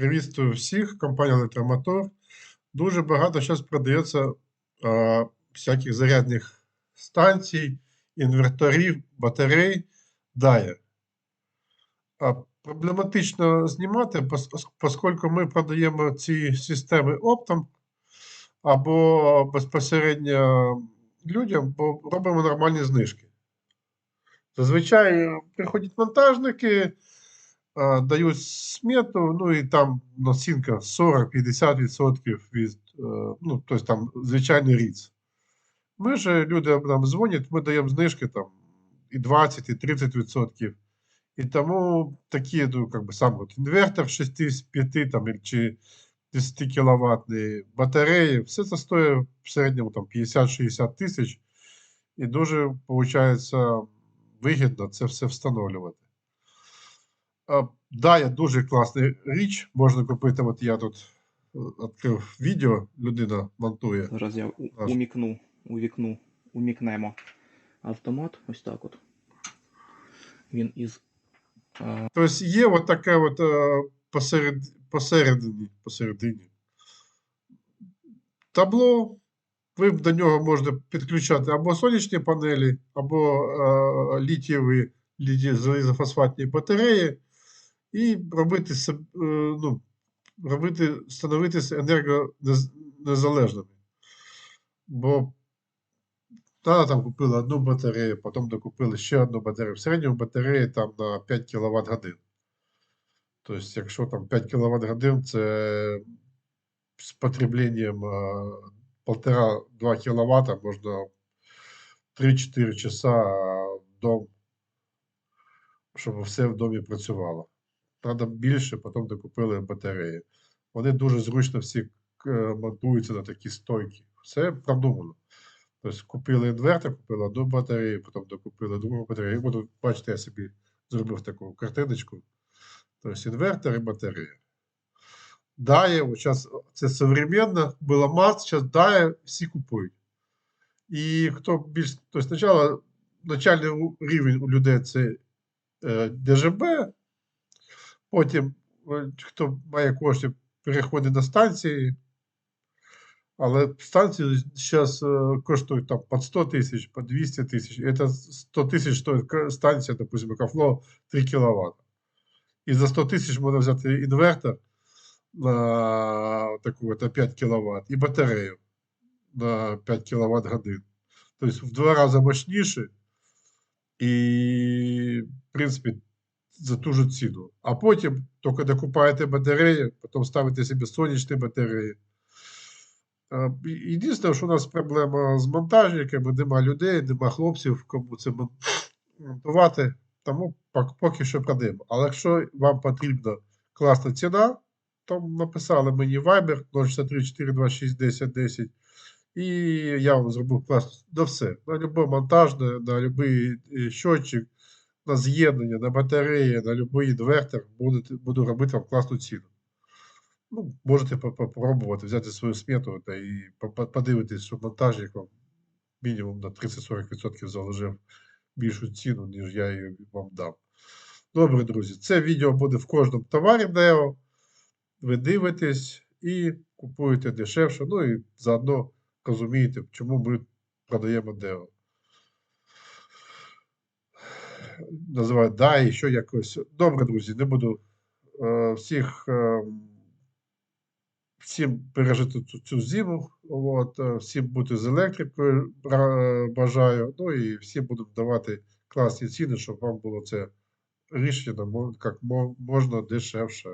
Привітствую всіх, компанія Електромотор. Дуже багато зараз продається а, всяких зарядних станцій, інверторів, батарей, DAE. А, проблематично знімати, оскільки ми продаємо ці системи оптом або безпосередньо людям, бо робимо нормальні знижки. Зазвичай приходять монтажники, дають смету, ну і там націнка 40-50% від, е, ну, тобто там звичайний ріц. Ми ж люди нам дзвонять, ми даємо знижки там і 20, і 30%. І тому такі, ну, как бы, сам от інвертор 65 там, чи 10 кВт батареї, все це стоїть в середньому там 50-60 тисяч. І дуже, виходить, вигідно це все встановлювати. А, Да, дуже класна річ. Можна купити. От я тут е, відкрив відео, людина монтує. Зараз я Наш. умікну, увікну, умікнемо автомат. Ось так от. Він із. е, Тобто є от така от е, посеред, посередині, посередині табло. Ви до нього можете підключати або сонячні панелі, або е, літієві літій залізофосфатні батареї, і робити, е, ну, робити, становитися енергонезалежними. Бо та, там купили одну батарею, потім докупили ще одну батарею. В середньому батареї там на 5 кВт годин. Тобто, якщо там 5 кВт годин, це з потребленням 1,5-2 кВт можна 3-4 часа в дом, щоб все в домі працювало. Треба більше, потім докупили батареї. Вони дуже зручно всі е, монтуються на такі стойки. Все продумано. Тобто купили інвертор, купили одну батарею, потім докупили другу батарею. Буду, бачите, я собі зробив таку картиночку. Тобто інвертор і батарея. Дає, зараз це современно, було МАЗ, зараз дає, всі купують. І хто більш, тобто спочатку начальний рівень у людей це е, ДЖБ, потім е, хто має кошти, переходить на станції, але станції зараз коштують там під 100 тисяч, по 200 тисяч. Це 100 тисяч стоїть станція, допустим, Кафло 3 кВт. І за 100 тисяч можна взяти інвертор на таку от, на 5 кВт і батарею на 5 кВт годин. Тобто в два рази мощніше і, в принципі, за ту же ціну. А потім тільки докупаєте батареї, потім ставите собі сонячні батареї. Е, Єдине, що у нас проблема з монтажниками, нема людей, нема хлопців, кому це монтувати. Тому поки що продаємо. Але якщо вам потрібна класна ціна, то написали мені Viber 063 426 10 10. І я вам зробив класно на все. На любе монтажне, на будь-який щотчик, на з'єднання, на батареї, на будь-який інвертор буду, буду робити вам класну ціну. Ну, можете по- попробувати взяти свою смету та і по- по- подивитись, що монтажник вам мінімум на 30-40% заложив більшу ціну, ніж я її вам дам. Добре, друзі, це відео буде в кожному товарі Део. Ви дивитесь і купуєте дешевше. Ну і заодно розумієте, чому ми продаємо Део. Називають да, і що якось. Добре, друзі, не буду е, всіх. Е, всім пережити цю, цю зиму. От, е, всім бути з електрикою бажаю. Ну і всім будемо давати класні ціни, щоб вам було це рішення як мо- можна дешевше.